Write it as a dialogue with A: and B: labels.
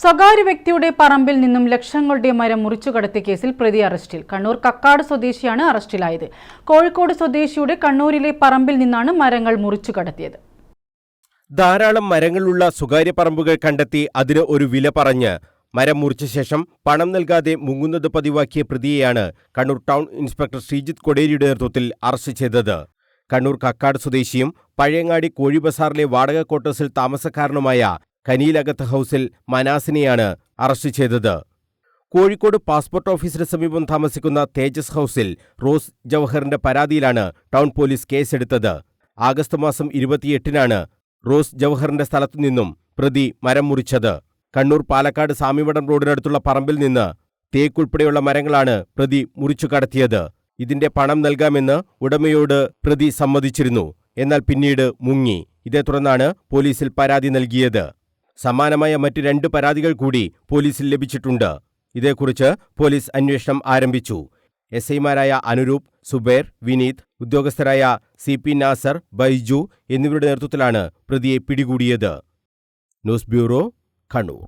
A: സ്വകാര്യ വ്യക്തിയുടെ പറമ്പിൽ നിന്നും ലക്ഷങ്ങളുടെ മരം മുറിച്ചുകടത്തിയ കേസിൽ പ്രതി അറസ്റ്റിൽ. കണ്ണൂർ കക്കാട് സ്വദേശിയാണ് അറസ്റ്റിലായത്. കോഴിക്കോട് സ്വദേശിയുടെ കണ്ണൂരിലെ പറമ്പിൽ നിന്നാണ് മരങ്ങൾ മുറിച്ചു കടത്തിയത്
B: ധാരാളം മരങ്ങളുള്ള സ്വകാര്യ പറമ്പുകൾ കണ്ടെത്തി അതിന് ഒരു വില പറഞ്ഞ് മരം മുറിച്ച ശേഷം പണം നൽകാതെ മുങ്ങുന്നത് പതിവാക്കിയ പ്രതിയെയാണ് കണ്ണൂർ ടൗൺ ഇൻസ്പെക്ടർ ശ്രീജിത്ത് കൊടേരിയുടെ നേതൃത്വത്തിൽ അറസ്റ്റ് ചെയ്തത്. കണ്ണൂർ കക്കാട് സ്വദേശിയും പഴയങ്ങാടി കോഴി ബസാറിലെ വാടക ക്വാർട്ടേഴ്സിൽ താമസക്കാരനുമായ കനിയിലകത്ത് ഹൗസിൽ മനാസിനെയാണ് അറസ്റ്റ് ചെയ്തത്. കോഴിക്കോട് പാസ്പോർട്ട് ഓഫീസിന് സമീപം താമസിക്കുന്ന തേജസ് ഹൗസിൽ റോസ് ജവഹറിന്റെ പരാതിയിലാണ് ടൗൺ പോലീസ് കേസെടുത്തത്. ആഗസ്റ്റ് മാസം ഇരുപത്തിയെട്ടിനാണ് റോസ് ജവഹറിന്റെ സ്ഥലത്തുനിന്നും പ്രതി മരം മുറിച്ചത്. കണ്ണൂർ പാലക്കാട് സാമിവടം റോഡിനടുത്തുള്ള പറമ്പിൽ നിന്ന് തേക്കുൾപ്പെടെയുള്ള മരങ്ങളാണ് പ്രതി മുറിച്ചു കടത്തിയത്. ഇതിന്റെ പണം നൽകാമെന്ന് ഉടമയോട് പ്രതി സമ്മതിച്ചിരുന്നു. എന്നാൽ പിന്നീട് മുങ്ങി. ഇതേ തുടർന്നാണ് പോലീസിൽ പരാതി നൽകിയത്. സമാനമായ മറ്റ് രണ്ട് പരാതികൾ കൂടി പോലീസിൽ ലഭിച്ചിട്ടുണ്ട്. ഇതേക്കുറിച്ച് പോലീസ് അന്വേഷണം ആരംഭിച്ചു. എസ് ഐമാരായ അനുരൂപ് സുബേർ വിനീത് ഉദ്യോഗസ്ഥരായ സി പി നാസർ ബൈജു എന്നിവരുടെ നേതൃത്വത്തിലാണ് പ്രതിയെ പിടികൂടിയത്. News bureau Kannur.